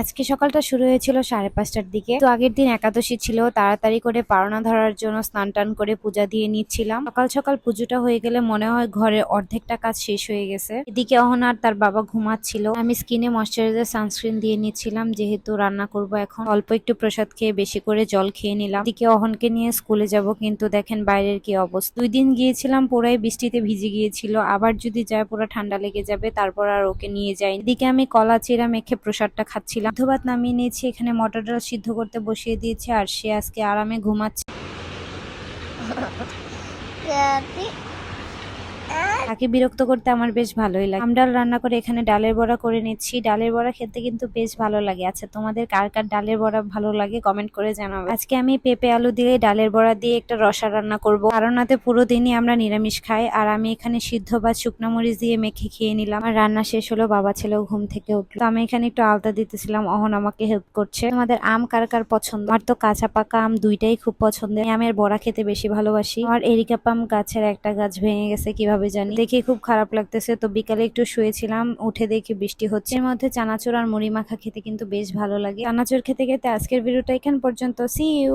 আজকে সকালটা শুরু হয়েছিল সাড়ে পাঁচটার দিকে। তো আগের দিন একাদশী ছিল, তাড়াতাড়ি করে পারনা ধরার জন্য স্নান টান করে পূজা দিয়ে নিচ্ছিলাম। সকাল সকাল পুজোটা হয়ে গেলে মনে হয় ঘরের অর্ধেকটা কাজ শেষ হয়ে গেছে। এদিকে অহন আর তার বাবা ঘুমাচ্ছিল। আমি স্কিনে ময়শ্চারাইজার, সানস্ক্রিন দিয়ে নিচ্ছিলাম, যেহেতু রান্না করব এখন। অল্প একটু প্রসাদ খেয়ে বেশি করে জল খেয়ে নিলাম। এদিকে অহনকে নিয়ে স্কুলে যাব, কিন্তু দেখেন বাইরের কি অবস্থা। দুই দিন গিয়েছিলাম, পুরাই বৃষ্টিতে ভিজে গিয়েছিল। আবার যদি যায় পুরো ঠান্ডা লেগে যাবে, তারপর আর ওকে নিয়ে যাই এদিকে আমি কলা, চিরা মেখে প্রসাদটা খাচ্ছিলাম। ধোবাত নামিয়ে নিয়েছি, এখানে মটর ডাল সিদ্ধ করতে বসিয়ে দিয়েছে আর সে আজকে আরামে ঘুমাচ্ছে। তাকে বিরক্ত করতে আমার বেশ ভালোই লাগে। আম ডাল রান্না করে এখানে ডালের বড়া করে নিচ্ছি। ডালের বড়া খেতে কিন্তু বেশ ভালো লাগে। আচ্ছা তোমাদের কার কার ডালের বড়া ভালো লাগে কমেন্ট করে জানাবে। আজকে আমি পেঁপে আলু দিয়ে ডালের বড়া দিয়ে একটা রসা রান্না করব। কারণ নাতে পুরো দিনই আমরা নিরামিষ খাই আর আমি এখানে সিদ্ধ বা শুকনো মরিচ দিয়ে মেখে খেয়ে নিলাম। আর রান্না শেষ হলো, বাবা ছেলেও ঘুম থেকে উঠল। আমি এখানে একটু আলতা দিতেছিলাম, অহন আমাকে হেল্প করছে। তোমাদের আম কার কার পছন্দ? আমার তো কাঁচা পাকা আম দুইটাই খুব পছন্দের। আমি আমের বড়া খেতে বেশি ভালোবাসি। আমার এরিকাপাম গাছের একটা গাছ ভেঙে গেছে, কীভাবে জানি। দেখে খুব খারাপ লাগতেছে। তো বিকালে একটু শুয়েছিলাম, উঠে দেখি বৃষ্টি হচ্ছে। এর মধ্যে চানাচুর আর মুড়ি মাখা খেতে কিন্তু বেশ ভালো লাগে। চানাচুর খেতে খেতে আজকের ভিডিওটা এখান পর্যন্ত। C you